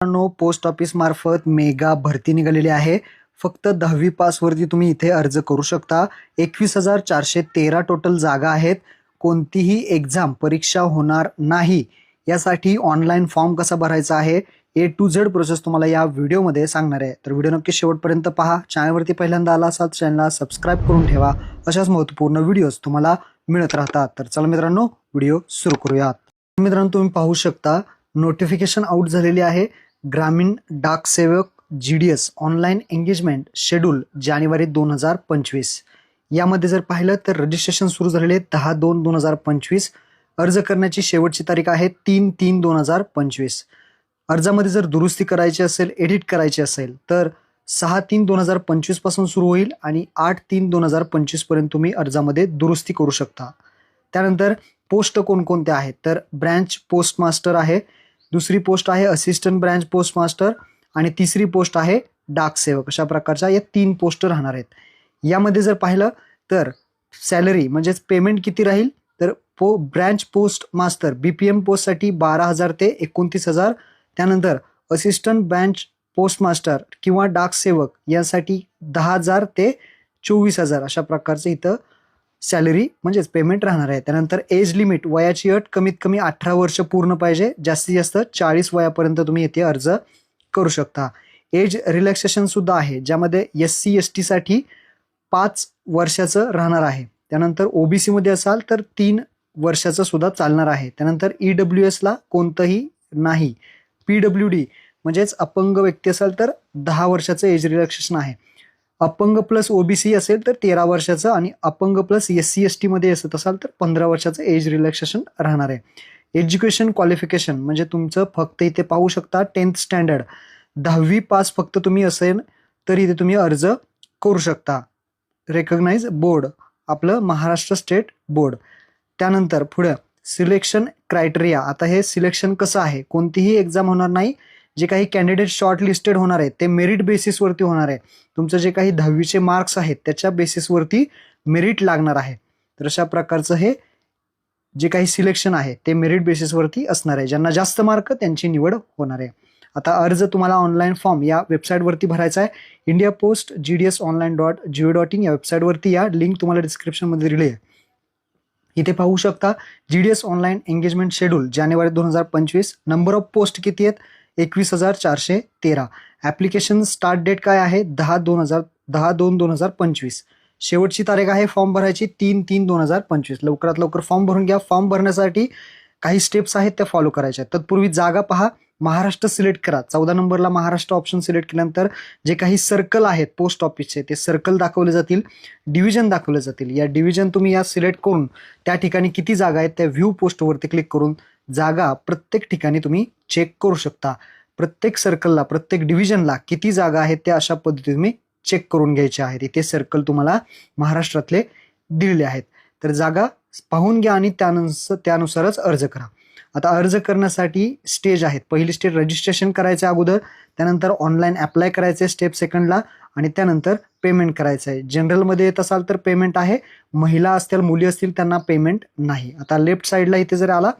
मित्रांनो post office मार्फत mega भरती निघालेली आहे. फक्त दहावी पासवरती तुम्ही इथे अर्ज करू शकता. एकवीस हजार चारशे तेरा टोटल जागा आहेत. कोणतीही एक्झाम परीक्षा होणार नाही. यासाठी ऑनलाईन फॉर्म कसा भरायचा आहे? ए टू झेड प्रोसेस तुम्हाला या व्हिडिओमध्ये सांगणार आहे. तर व्हिडिओ नक्की शेवटपर्यंत पहा. चॅनलवरती पहिल्यांदा आला असाल चॅनलला सबस्क्राईब करून ठेवा. अशाच महत्त्वपूर्ण व्हिडिओज तुम्हाला मिळत राहतात. तर चला मित्रांनो व्हिडिओ सुरू करूयात. मित्रांनो तुम्ही पाहू शकता नोटिफिकेशन आउट झालेली आहे. ग्रामीण डाक सेवक G D S online engagement schedule जानेवारी दोन हजार पंचवीस. यामध्ये जर पाहिलं तर रजिस्ट्रेशन सुरू झालेले दहा दोन दोन हजार पंचवीस. अर्ज करण्याची शेवटची तारीख आहे तीन तीन दोन हजार पंचवीस. अर्जामध्ये जर दुरुस्ती करायची असेल एडिट करायची असेल तर सहा तीन दोन हजार पंचवीसपासून सुरू होईल आणि आठ तीन दोन हजार पंचवीसपर्यंत तुम्ही अर्जामध्ये दुरुस्ती करू शकता. त्यानंतर पोस्ट कोणकोणत्या आहेत? तर ब्रँच पोस्टमास्टर आहे दुसरी पोस्ट आहे असिस्टंट ब्रँच पोस्ट मास्टर आणि तिसरी पोस्ट आहे डाक सेवक. अशा प्रकारच्या या तीन पोस्ट राहणार आहेत. यामध्ये जर पाहिलं तर सॅलरी म्हणजेच पेमेंट किती राहील? तर पो branch post master B P M पोस्टसाठी बारा हजार ते एकोणतीस हजार. त्यानंतर असिस्टंट ब्रँच पोस्ट मास्टर किंवा डाक सेवक यासाठी दहा हजार ते चोवीस हजार. अशा प्रकारचे इथं सॅलरी म्हणजेच पेमेंट राहणार आहे. त्यानंतर एज लिमिट वयाची अट कमीत कमी अठरा वर्ष पूर्ण पाहिजे. जास्तीत जास्त चाळीस वयापर्यंत तुम्ही येथे अर्ज करू शकता. एज रिलॅक्सेशनसुद्धा आहे ज्यामध्ये एस सी एस टीसाठी पाच वर्षाचं राहणार आहे. त्यानंतर ओ बी सीमध्ये असाल तर तीन वर्षाचं सुद्धा चालणार आहे. त्यानंतर ई डब्ल्यू एसला कोणतंही नाही. पी डब्ल्यू डी म्हणजेच अपंग व्यक्ती असाल तर दहा वर्षाचं एज रिलॅक्सेशन आहे. अपंग प्लस ओबीसी असेल तर तेरा वर्षाचं आणि अपंग प्लस एस सी एस टीमध्ये असत असाल तर पंधरा वर्षाचं एज रिलॅक्सेशन राहणार आहे. एज्युकेशन क्वालिफिकेशन म्हणजे तुमचं फक्त इथे पाहू शकता टेन्थ स्टँडर्ड दहावी पास फक्त तुम्ही असेल तर इथे तुम्ही अर्ज करू शकता. रेकग्नाइज बोर्ड आपलं महाराष्ट्र स्टेट बोर्ड त्यानंतर पुढं सिलेक्शन क्रायटेरिया आता हे सिलेक्शन कसं आहे? कोणतीही एक्झाम होणार नाही. जे काही कॅन्डिडेट शॉर्ट लिस्टेड होणार आहेत ते मेरिट बेसिसवरती होणार आहे. तुमचं जे काही दहावीचे मार्क्स आहेत त्याच्या बेसिसवरती मेरिट लागणार आहे. तर अशा प्रकारचं हे जे काही सिलेक्शन आहे ते मेरिट बेसिसवरती असणार आहे. ज्यांना जास्त मार्क त्यांची निवड होणार आहे. आता अर्ज तुम्हाला ऑनलाईन फॉर्म या वेबसाईटवरती भरायचा आहे. India post G D S online dot gov dot in या वेबसाईटवरती या लिंक तुम्हाला डिस्क्रिप्शनमध्ये दिली आहे. इथे पाहू शकता G D S online engagement schedule जानेवारी दोन हजार पंचवीस. नंबर ऑफ पोस्ट किती आहेत? एकवीस हजार चारशे तेरा. ॲप्लिकेशन स्टार्ट डेट काय आहे? दहा दोन हजार दहा दोन दोन हजार पंचवीस. शेवटची तारीख आहे फॉर्म भरायची तीन तीन दोन हजार पंचवीस. लवकरात लवकर फॉर्म भरून घ्या. फॉर्म भरण्यासाठी काही स्टेप्स आहेत त्या फॉलो करायच्या आहेत. तत्पूर्वी जागा पहा. महाराष्ट्र सिलेक्ट करा. चौदा नंबरला महाराष्ट्र ऑप्शन सिलेक्ट केल्यानंतर जे काही सर्कल आहेत पोस्ट ऑफिसचे ते सर्कल दाखवले जातील. डिव्हिजन दाखवले जातील. या डिव्हिजन तुम्ही या सिलेक्ट करून त्या ठिकाणी किती जागा आहेत त्या व्ह्यू पोस्टवरती क्लिक करून जागा प्रत्येक ठिकाणी तुम्ही चेक करू शकता. प्रत्येक सर्कलला प्रत्येक डिव्हिजनला किती जागा आहेत त्या अशा पद्धतीने तुम्ही चेक करून घ्यायचे आहेत. इथे सर्कल तुम्हाला महाराष्ट्रातले दिलेले आहेत. तर जागा पाहून घ्या आणि त्यानुसार त्यानुसारच अर्ज करा. आता अर्ज करण्यासाठी स्टेज आहेत. पहिली स्टेज रजिस्ट्रेशन करायचं अगोदर त्यानंतर ऑनलाईन अप्लाय करायचे स्टेप सेकंडला आणि त्यानंतर पेमेंट करायचं आहे जनरलमध्ये येत असाल तर पेमेंट आहे. महिला असतील मुली असतील त्यांना पेमेंट नाही. आता लेफ्ट साईडला इथे जर आला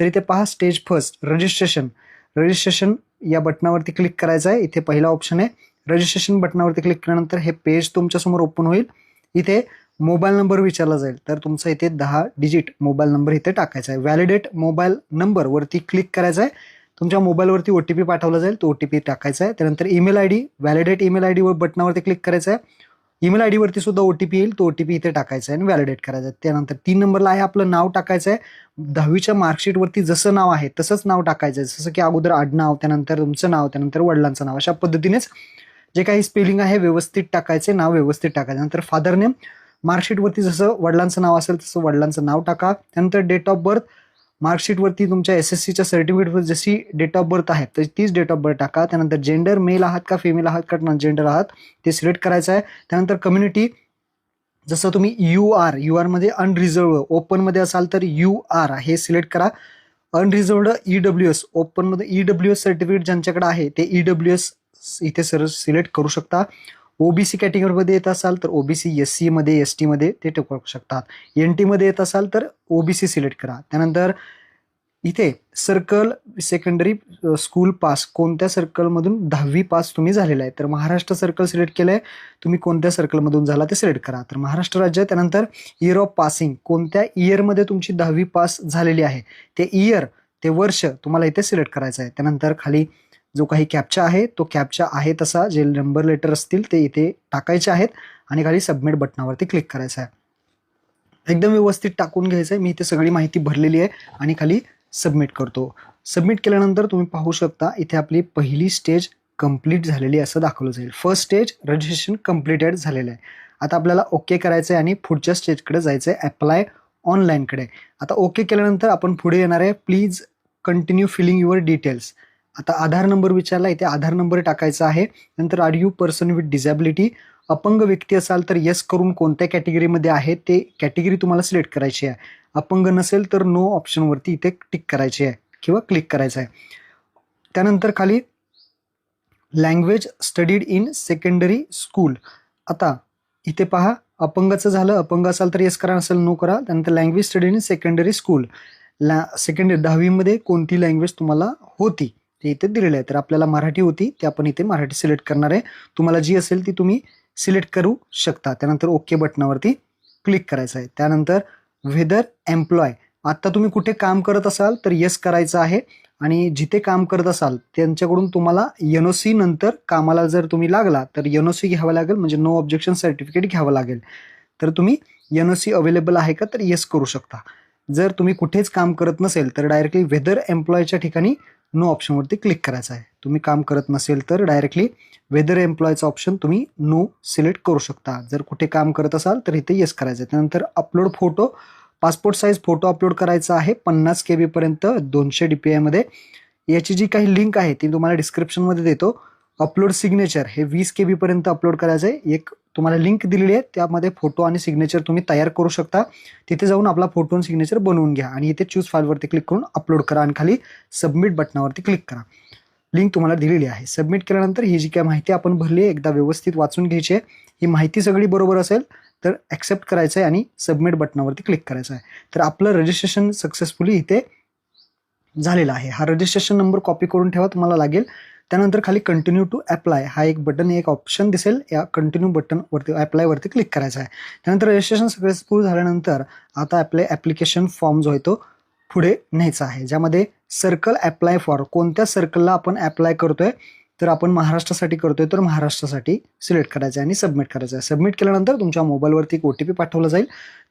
तर इथे पहा स्टेज फर्स्ट रजिस्ट्रेशन रजिस्ट्रेशन या बटनावरती क्लिक करायचं आहे इथे पहिला ऑप्शन आहे. रजिस्ट्रेशन बटनावरती क्लिक केल्यानंतर हे पेज तुमच्यासमोर ओपन होईल. इथे मोबाईल नंबर विचारला जाईल. तर तुमचा इथे दहा डिजिट मोबाईल नंबर इथे टाकायचा आहे व्हॅलिडेट मोबाईल नंबरवरती क्लिक करायचं आहे तुमच्या मोबाईलवरती ओ टी पी पाठवला जाईल. तो ओ टी पी टाकायचा आहे. त्यानंतर email I D validate email I डीवर बटनावरती क्लिक करायचं आहे. ईमेल आय डीवरती सुद्धा ओ टी पी येईल. तो ओ टी पी इथे टाकायचा आहे आणि व्हॅलिडेट करायचं आहे. त्यानंतर तीन नंबरला आहे. आपलं नाव टाकायचं आहे. दहावीच्या मार्कशीटवरती जसं नाव आहे तसंच नाव टाकायचं आहे. जसं की अगोदर आडनाव त्यानंतर तुमचं नाव त्यानंतर वडिलांचं नाव अशा पद्धतीनेच जे काही स्पेलिंग आहे व्यवस्थित टाकायचे नाव व्यवस्थित टाकायचं नंतर फादर नेम मार्कशीटवरती जसं वडिलांचं नाव असेल तसं वडिलांचं नाव टाका. त्यानंतर डेट ऑफ बर्थ मार्कशीटवरती तुमच्या एस एस सीच्या सर्टिफिकेटवर जशी डेट ऑफ बर्थ आहे तर तीच डेट ऑफ बर्थ टाका. त्यानंतर जेंडर मेल आहात का फिमेल आहात का जेंडर आहात ते सिलेक्ट करायचं आहे. त्यानंतर कम्युनिटी जसं तुम्ही यू आर यू आरमध्ये अनरिझर्व ओपनमध्ये असाल तर यू आर हे सिलेक्ट करा. अनरिझर्वड ई डब्ल्यू एस ओपनमध्ये ई डब्ल्यू एस सर्टिफिकेट ज्यांच्याकडे आहे ते ई डब्ल्यू एस इथे सर सिलेक्ट करू शकता. ओबीसी कॅटेगरीमध्ये येत असाल तर ओबीसी एस सीमध्ये एस टीमध्ये ते टाकू शकतात. एन टीमध्ये येत असाल तर ओबीसी सिलेक्ट करा. त्यानंतर इथे सर्कल सेकंडरी स्कूल पास कोणत्या सर्कलमधून दहावी पास तुम्ही झालेला आहे? तर महाराष्ट्र सर्कल सिलेक्ट केलं आहे तुम्ही कोणत्या सर्कलमधून झाला ते सिलेक्ट करा. तर महाराष्ट्र राज्य त्यानंतर इयर ऑफ पासिंग कोणत्या इयरमध्ये तुमची दहावी पास झालेली आहे? ते इयर ते वर्ष तुम्हाला इथे सिलेक्ट करायचं आहे. त्यानंतर खाली जो काही कॅप्चा आहे तो कॅप्चा आहे तसा जे नंबर लेटर असतील ते इथे टाकायचे आहेत आणि खाली सबमिट बटनावरती क्लिक करायचं आहे. एकदम व्यवस्थित टाकून घ्यायचं आहे मी इथे सगळी माहिती भरलेली आहे आणि खाली सबमिट करतो. सबमिट केल्यानंतर तुम्ही पाहू शकता इथे आपली पहिली स्टेज कंप्लीट झालेली असं दाखवलं जाईल. फर्स्ट स्टेज रजिस्ट्रेशन कम्प्लिटेड झालेलं आहे. आता आपल्याला ओके करायचं आहे आणि पुढच्या स्टेजकडे जायचं आहे अप्लाय ऑनलाईनकडे आता ओके केल्यानंतर आपण पुढे येणार आहे. Please continue filling your details आता आधार नंबर विचारला इथे आधार नंबर टाकायचा आहे. नंतर are you person with disability अपंग व्यक्ती असाल तर येस करून कोणत्या कॅटेगरीमध्ये आहे? ते कॅटेगरी तुम्हाला सिलेक्ट करायची आहे. अपंग नसेल तर नो ऑप्शनवरती इथे टिक करायची आहे किंवा क्लिक करायचं आहे. त्यानंतर खाली language studied in secondary school आता इथे पहा अपंगाचं झालं अपंग असाल तर येस करा नसेल नो करा. त्यानंतर language studied in secondary school लॅ सेकंडरी दहावीमध्ये कोणती लँग्वेज तुम्हाला होती? ते इथे दिलेलं आहे तर आपल्याला मराठी होती ते आपण इथे मराठी सिलेक्ट करणार आहे. तुम्हाला जी असेल ती तुम्ही सिलेक्ट करू शकता. त्यानंतर ओके बटनावरती क्लिक करायचं आहे. त्यानंतर वेदर एम्प्लॉय आत्ता तुम्ही कुठे काम करत असाल तर येस करायचं आहे. आणि जिथे काम करत असाल त्यांच्याकडून तुम्हाला एन ओ सी नंतर कामाला जर तुम्ही लागला तर एन ओ सी घ्यावं लागेल. म्हणजे नो ऑब्जेक्शन सर्टिफिकेट घ्यावं लागेल. तर तुम्ही एन ओ सी अवेलेबल आहे का तर येस करू शकता. जर तुम्ही कुठेच काम करत नसेल तर डायरेक्टली वेदर एम्प्लॉयच्या ठिकाणी नो ऑप्शनवरती क्लिक करायचं आहे. तुम्ही काम करत नसेल तर डायरेक्टली वेदर एम्प्लॉयचा ऑप्शन तुम्ही नो सिलेक्ट करू शकता. जर कुठे काम करत असाल तर इथे येस करायचं आहे. त्यानंतर upload photo passport size photo upload करायचा आहे. पन्नास के बीपर्यंत दोनशे डी पी आयमध्ये याची जी काही लिंक आहे ती तुम्हाला डिस्क्रिप्शनमध्ये देतो. अपलोड सिग्नेचर हे वीस के बीपर्यंत अपलोड करायचं आहे. एक तुम्हाला लिंक दिलेली आहे. त्यामध्ये फोटो आणि सिग्नेचर तुम्ही तयार करू शकता. तिथे जाऊन आपला फोटो आणि सिग्नेचर बनवून घ्या आणि इथे चूज फाईलवरती क्लिक करून अपलोड करा आणि खाली सबमिट बटनावरती क्लिक करा. लिंक तुम्हाला दिलेली आहे. सबमिट केल्यानंतर ही जी काय माहिती आपण भरली आहे एकदा व्यवस्थित वाचून घ्यायची आहे. ही माहिती सगळी बरोबर असेल तर ॲक्सेप्ट करायचं आहे आणि सबमिट बटनावरती क्लिक करायचं आहे. तर आपलं रजिस्ट्रेशन सक्सेसफुली इथे झालेलं आहे. हा रजिस्ट्रेशन नंबर कॉपी करून ठेवा तुम्हाला लागेल. त्यानंतर खाली कंटिन्यू टू अप्लाय हा एक बटन एक ऑप्शन दिसेल. या कंटिन्यू बटनवरती ॲप्लायवरती क्लिक करायचं आहे. त्यानंतर रजिस्ट्रेशन सक्सेसफुल झाल्यानंतर आता आपले ॲप्लिकेशन फॉर्म जो आहे तो पुढे न्यायचा आहे. ज्यामध्ये सर्कल अप्लाय फॉर कोणत्या सर्कलला आपण अप्लाय करतोय? तर आपण महाराष्ट्रासाठी करतोय तर महाराष्ट्रासाठी सिलेक्ट करायचं आहे आणि सबमिट करायचं आहे सबमिट केल्यानंतर तुमच्या मोबाईलवरती एक ओ टी पी पाठवला जाईल.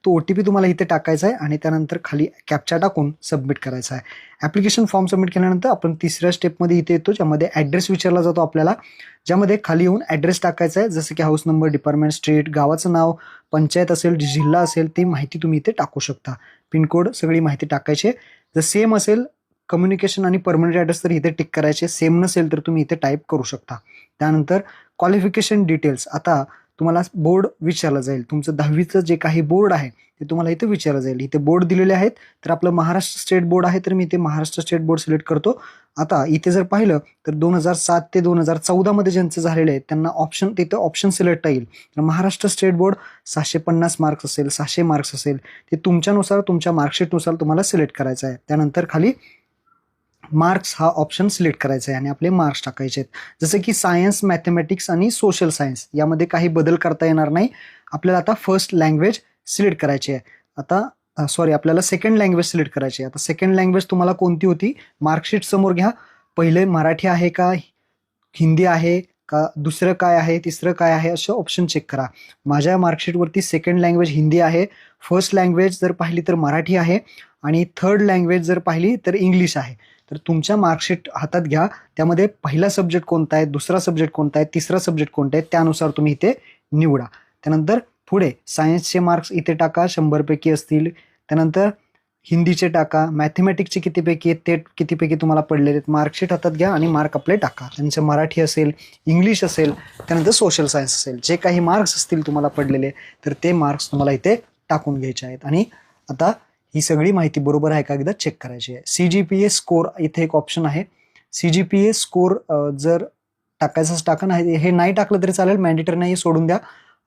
तो ओ टी पी तुम्हाला इथे टाकायचा आहे आणि त्यानंतर खाली कॅप्चा टाकून सबमिट करायचा आहे. ॲप्लिकेशन फॉर्म सबमिट केल्यानंतर आपण तिसऱ्या स्टेपमध्ये इथे येतो ज्यामध्ये ॲड्रेस विचारला जातो आपल्याला. ज्यामध्ये खाली येऊन ॲड्रेस टाकायचा आहे. जसं की हाऊस नंबर डिपार्टमेंट स्ट्रीट गावाचं नाव पंचायत असेल जिल्हा असेल ती माहिती तुम्ही इथे टाकू शकता. पिनकोड सगळी माहिती टाकायची आहे. जर सेम असेल कम्युनिकेशन आणि परमनंट ॲड्रेस तर इथे टिक करायचे. सेम नसेल तर तुम्ही इथे टाईप करू शकता. त्यानंतर क्वालिफिकेशन डिटेल्स आता तुम्हाला बोर्ड विचारलं जाईल. तुमचं दहावीचं जे काही बोर्ड आहे ते तुम्हाला इथे विचारलं जाईल. इथे बोर्ड दिलेले आहेत तर आपलं महाराष्ट्र स्टेट बोर्ड आहे तर मी इथे महाराष्ट्र स्टेट बोर्ड सिलेक्ट करतो. आता इथे जर पाहिलं तर दोन हजार सात ते दोन हजार चौदामध्ये ज्यांचं झालेलं आहे त्यांना ऑप्शन तिथं ऑप्शन सिलेक्ट येईल. तर महाराष्ट्र स्टेट बोर्ड सहाशे पन्नास मार्क्स असेल सहाशे मार्क्स असेल. ते तुमच्यानुसार तुमच्या मार्कशीटनुसार तुम्हाला सिलेक्ट करायचं आहे. त्यानंतर खाली मार्क्स हा ऑप्शन सिलेक्ट करायचा आहे आणि आपले मार्क्स टाकायचे आहेत. जसं की सायन्स मॅथमॅटिक्स आणि सोशल सायन्स यामध्ये काही बदल करता येणार नाही. आपल्याला आता फर्स्ट लँग्वेज सिलेक्ट करायची आहे. आता सॉरी आपल्याला सेकंड लँग्वेज सिलेक्ट करायची आहे. आता सेकंड लँग्वेज तुम्हाला कोणती होती? मार्कशीट समोर घ्या. पहिले मराठी आहे का? हिंदी आहे का? दुसरं काय आहे? तिसरं काय आहे? असं ऑप्शन चेक करा. माझ्या मार्कशीटवरती सेकंड लँग्वेज हिंदी आहे. फर्स्ट लँग्वेज जर पाहिली तर मराठी आहे. आणि थर्ड लँग्वेज जर पाहिली तर इंग्लिश आहे. तर तुमच्या मार्कशीट हातात घ्या. त्यामध्ये पहिला सब्जेक्ट कोणता आहे दुसरा सब्जेक्ट कोणता आहे तिसरा सब्जेक्ट कोणता आहे त्यानुसार तुम्ही इथे निवडा. त्यानंतर पुढे सायन्सचे मार्क्स इथे टाका शंभरपैकी असतील. त्यानंतर हिंदीचे टाका मॅथमॅटिक्सचे कितीपैकी आहेत ते कितीपैकी तुम्हाला पडलेले आहेत. मार्कशीट हातात घ्या आणि मार्क आपले टाका. त्यांचं मराठी असेल इंग्लिश असेल त्यानंतर सोशल सायन्स असेल. जे काही मार्क्स असतील तुम्हाला पडलेले तर ते मार्क्स तुम्हाला इथे टाकून घ्यायचे आहेत. आणि आता ही सगळी माहिती बरोबर आहे का? एकदा चेक करायची आहे. C G P A score इथे एक ऑप्शन आहे. C G P A score जर टाकायचंच टाका नाही हे नाही टाकलं तरी चालेल. मॅन्डेटरी नाही सोडून द्या.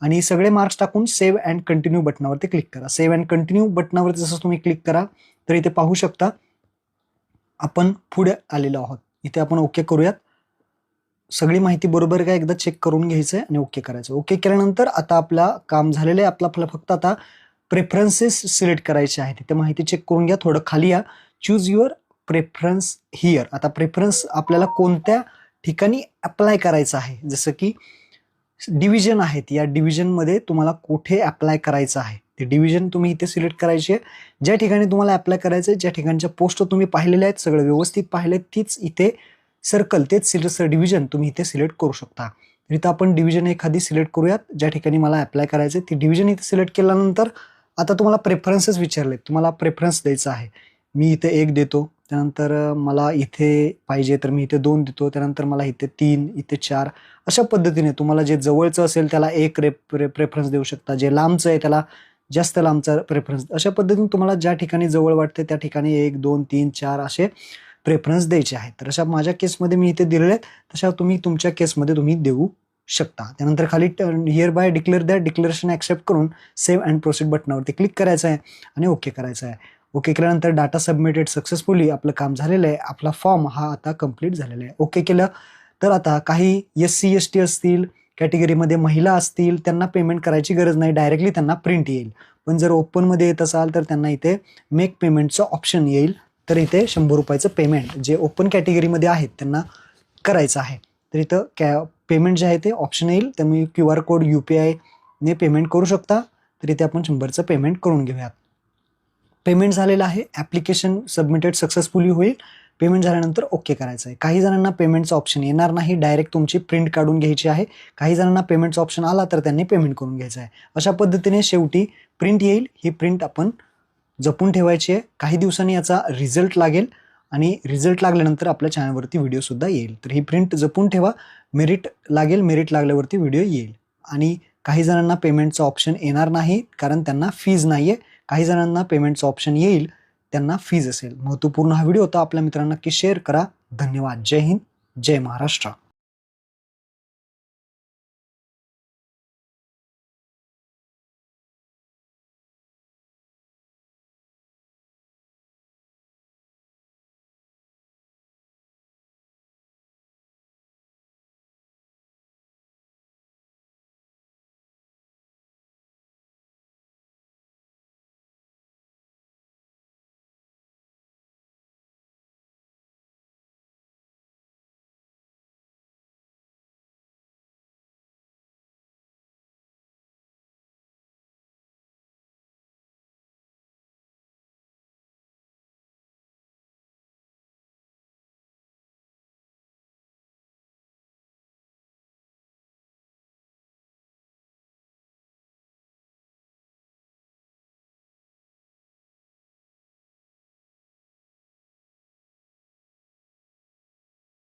आणि सगळे मार्क्स टाकून सेव्ह अँड कंटिन्यू बटनावरती क्लिक करा. सेव्ह अँड कंटिन्यू बटनावरती जसं तुम्ही क्लिक करा तर इथे पाहू शकता आपण पुढे आलेलो आहोत. इथे आपण ओके करूयात. सगळी माहिती बरोबर का? एकदा चेक करून घ्यायचं आहे आणि ओके करायचं ओके केल्यानंतर आता आपला काम झालेलं आहे. आपलं आपलं फक्त आता प्रेफरन्सेस सिलेक्ट करायचे आहेत. तिथे माहिती चेक करून घ्या. थोडं खाली या. चूज युअर प्रेफरन्स हिअर आता प्रेफरन्स आपल्याला कोणत्या ठिकाणी अप्लाय करायचं आहे? जसं की डिव्हिजन आहेत. या डिव्हिजनमध्ये तुम्हाला कुठे अप्लाय करायचं आहे? ते डिव्हिजन तुम्ही इथे सिलेक्ट करायची आहे. ज्या ठिकाणी तुम्हाला अप्लाय करायचं आहे ज्या ठिकाणच्या पोस्ट तुम्ही पाहिलेल्या आहेत सगळं व्यवस्थित पाहिले तीच इथे सर्कल तेच सिलेक्ट डिव्हिजन तुम्ही इथे सिलेक्ट करू शकता. तर इथं आपण डिव्हिजन एखादी सिलेक्ट करूयात. ज्या ठिकाणी मला अप्लाय करायचं आहे ती डिव्हिजन इथे सिलेक्ट केल्यानंतर आता तुम्हाला प्रेफरन्सेस विचारले तुम्हाला प्रेफरन्स द्यायचा आहे. मी इथे एक देतो त्यानंतर मला इथे पाहिजे तर मी इथे दोन देतो त्यानंतर मला इथे तीन इथे चार. अशा पद्धतीने तुम्हाला जे जवळचं असेल त्याला एक रे प्रेफरन्स देऊ शकता. जे लांबचं आहे त्याला जास्त लांबचा प्रेफरन्स अशा पद्धतीने तुम्हाला ज्या ठिकाणी जवळ वाटते त्या ठिकाणी एक दोन तीन चार असे प्रेफरन्स द्यायचे आहेत. तर अशा माझ्या केसमध्ये मी इथे दिलेले आहेत. तशा तुम्ही तुमच्या केसमध्ये तुम्ही देऊ शकता. त्यानंतर खाली here by declare that declaration accept करून सेव्ह अँड प्रोसीड बटनावरती क्लिक करायचं आहे आणि ओके करायचं आहे. ओके केल्यानंतर डाटा सबमिटेड सक्सेसफुली आपलं काम झालेलं आहे. आपला फॉर्म हा आता कंप्लीट झालेला आहे. ओके केलं तर आता काही एस सी एस टी असतील कॅटेगरीमध्ये महिला असतील त्यांना पेमेंट करायची गरज नाही. डायरेक्टली त्यांना प्रिंट येईल. पण जर ओपनमध्ये येत असाल तर त्यांना इथे मेक पेमेंटचं ऑप्शन येईल. तर इथे शंभर रुपयाचं पेमेंट जे ओपन कॅटेगरीमध्ये आहेत त्यांना करायचं आहे. तर इथं कॅ पेमेंट जे आहे ते ऑप्शन येईल. त्यामुळे Q R code U P आयने payment करू शकता. तर इथे आपण शंभरचं पेमेंट करून घेऊयात. पेमेंट झालेलं आहे. ॲप्लिकेशन सबमिटेड सक्सेसफुली होईल. पेमेंट झाल्यानंतर ओके करायचं आहे काही जणांना पेमेंटचं ऑप्शन येणार नाही. डायरेक्ट तुमची प्रिंट काढून घ्यायची आहे. काही जणांना पेमेंटचा ऑप्शन आला तर त्यांनी पेमेंट करून घ्यायचं आहे. अशा पद्धतीने शेवटी प्रिंट येईल. ही प्रिंट आपण जपून ठेवायची आहे. काही दिवसांनी याचा रिझल्ट लागेल. आणि रिझल्ट लागल्यानंतर आपल्या चॅनलवरती व्हिडिओसुद्धा येईल. तर ही प्रिंट जपून ठेवा. मेरिट लागेल मेरिट लागल्यावरती व्हिडिओ येईल. आणि काही जणांना पेमेंटचं ऑप्शन येणार नाही कारण त्यांना फीज नाही आहे काही जणांना पेमेंटचं ऑप्शन येईल त्यांना फीज असेल. महत्त्वपूर्ण हा व्हिडिओ होता. आपल्या मित्रांना नक्की शेअर करा. धन्यवाद. जय हिंद. जय महाराष्ट्र.